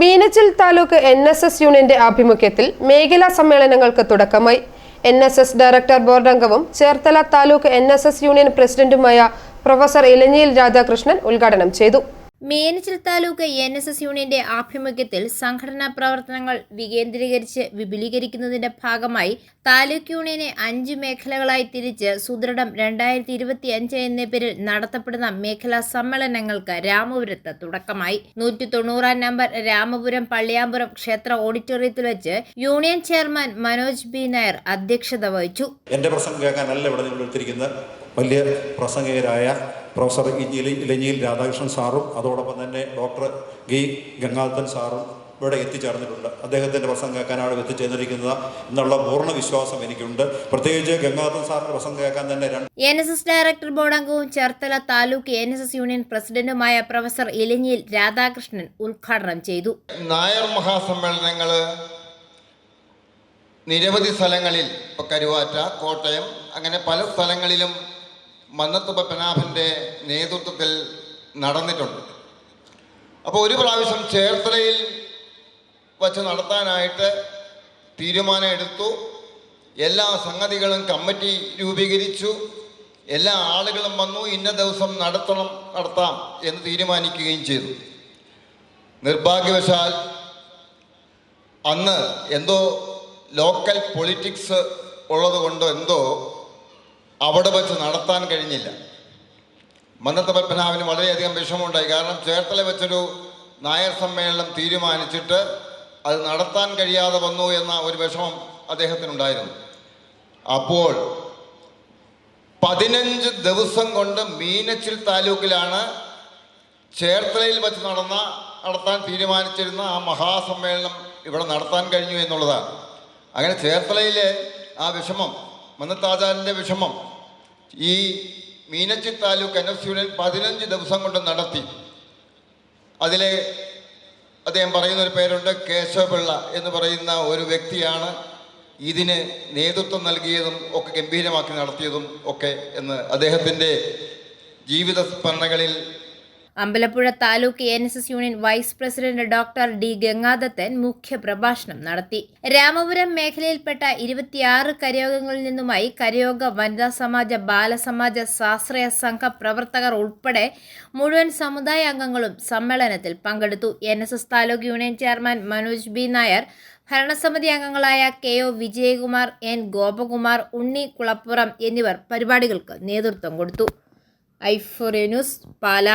Meenachil taluk N S S യൂണിയന്റെ ആഭിമുഖ്യത്തിൽ മേഖലാ സമ്മേളനങ്ങൾക്ക് തുടക്കമായി. N S S director board അംഗവും Cherthala taluk N S S union പ്രസിഡന്റുമായ പ്രൊഫസർ ഇലഞ്ഞിയിൽ രാധാകൃഷ്ണൻ ഉദ്ഘാടനം ചെയ്തു. Meenachil taluk N S S യൂണിയന്റെ ആഭിമുഖ്യത്തിൽ സംഘടനാ പ്രവർത്തനങ്ങൾ വികേന്ദ്രീകരിച്ച് വിപുലീകരിക്കുന്നതിന്റെ ഭാഗമായി താലൂക്ക് യൂണിയനെ അഞ്ച് മേഖലകളായി തിരിച്ച് സുദൃഢം രണ്ടായിരത്തി ഇരുപത്തി അഞ്ച് എന്ന പേരിൽ നടത്തപ്പെടുന്ന മേഖലാ സമ്മേളനങ്ങൾക്ക് രാമപുരത്ത് തുടക്കമായി. നൂറ്റി തൊണ്ണൂറാം നമ്പർ രാമപുരം പള്ളിയാമ്പുരം ക്ഷേത്ര ഓഡിറ്റോറിയത്തിൽ വെച്ച് union chairman Manoj B. Nair അധ്യക്ഷത വഹിച്ചു. എന്റെ പ്രസംഗം കേൾക്കാനല്ല വലിയ പ്രസംഗകരായ പ്രൊഫസർ ഇഞ്ഞിലി ഇലഞ്ഞിയിൽ രാധാകൃഷ്ണൻ സാറും അതോടൊപ്പം തന്നെ ഡോക്ടർ ഗി ഗംഗാധൻ സാറും ഇവിടെ എത്തിച്ചേർന്നിട്ടുണ്ട്. അദ്ദേഹത്തിന്റെ പ്രസംഗം കേൾക്കാനാണ് എത്തിച്ചേർന്നിരിക്കുന്നത് എന്നുള്ള പൂർണ വിശ്വാസം എനിക്കുണ്ട്. പ്രത്യേകിച്ച് ഗംഗാധരൻ സാറിന്റെ പ്രസംഗം കേൾക്കാൻ തന്നെ രണ്ട് N S S director board അംഗവും Cherthala taluk N S S union പ്രസിഡന്റുമായ പ്രൊഫസർ ഇലഞ്ഞിയിൽ രാധാകൃഷ്ണൻ ഉദ്ഘാടനം ചെയ്തു. നായർ മഹാസമ്മേളനങ്ങൾ നിരവധി സ്ഥലങ്ങളിൽ ഇപ്പോൾ കരുവാറ്റ കോട്ടയം അങ്ങനെ പല സ്ഥലങ്ങളിലും മന്നത്ത് പത്മനാഭന്റെ നേതൃത്വത്തിൽ നടന്നിട്ടുണ്ട്. അപ്പോൾ ഒരു പ്രാവശ്യം ചേർത്തലയിൽ വച്ച് നടത്താനായിട്ട് തീരുമാനം എടുത്തു എല്ലാ സംഗതികളും കമ്മിറ്റി രൂപീകരിച്ചു. എല്ലാ ആളുകളും വന്നു ഇന്ന ദിവസം നടത്തണം നടത്താം എന്ന് തീരുമാനിക്കുകയും ചെയ്തു. നിർഭാഗ്യവശാൽ അന്ന് എന്തോ ലോക്കൽ പൊളിറ്റിക്സ് ഉള്ളതുകൊണ്ടോ എന്തോ അവിടെ വെച്ച് നടത്താൻ കഴിഞ്ഞില്ല. മന്നത്ത പത്മനാഭന് വളരെയധികം വിഷമമുണ്ടായി. കാരണം ചേർത്തല വെച്ചൊരു നായർ സമ്മേളനം തീരുമാനിച്ചിട്ട് അത് നടത്താൻ കഴിയാതെ വന്നു എന്ന ഒരു വിഷമം അദ്ദേഹത്തിനുണ്ടായിരുന്നു. അപ്പോൾ പതിനഞ്ച് ദിവസം കൊണ്ട് മീനച്ചിൽ താലൂക്കിലാണ് ചേർത്തലയിൽ വെച്ച് നടന്ന നടത്താൻ തീരുമാനിച്ചിരുന്ന ആ മഹാസമ്മേളനം ഇവിടെ നടത്താൻ കഴിഞ്ഞു എന്നുള്ളതാണ്. അങ്ങനെ ചേർത്തലയിലെ ആ വിഷമം മന്നത്താചാരന്റെ വിഷമം ഈ Meenachil taluk N F union പതിനഞ്ച് ദിവസം കൊണ്ട് നടത്തി. അതിലെ അദ്ദേഹം പറയുന്ന ഒരു പേരുണ്ട് കേശവപിള്ള എന്ന് പറയുന്ന ഒരു വ്യക്തിയാണ് ഇതിന് നേതൃത്വം നൽകിയതും ഒക്കെ ഗംഭീരമാക്കി നടത്തിയതും ഒക്കെ എന്ന് അദ്ദേഹത്തിന്റെ ജീവിത സ്മരണകളിൽ Ambalappuzha taluk N S S union vice president doctor D Gangadathan മുഖ്യ പ്രഭാഷണം നടത്തി. രാമപുരം മേഖലയിൽപ്പെട്ട ഇരുപത്തിയാറ് കരയോഗങ്ങളിൽ നിന്നുമായി കരയോഗ വനിതാ സമാജ ബാലസമാജ സ്വാശ്രയ സംഘ പ്രവർത്തകർ ഉൾപ്പെടെ മുഴുവൻ സമുദായ അംഗങ്ങളും സമ്മേളനത്തിൽ പങ്കെടുത്തു. N S S taluk union chairman Manoj B Nair ഭരണസമിതി അംഗങ്ങളായ K O Vijayakumar N Gopakumar Unni Kulappuram എന്നിവർ പരിപാടികൾക്ക് നേതൃത്വം കൊടുത്തു. Euphoria news Pala.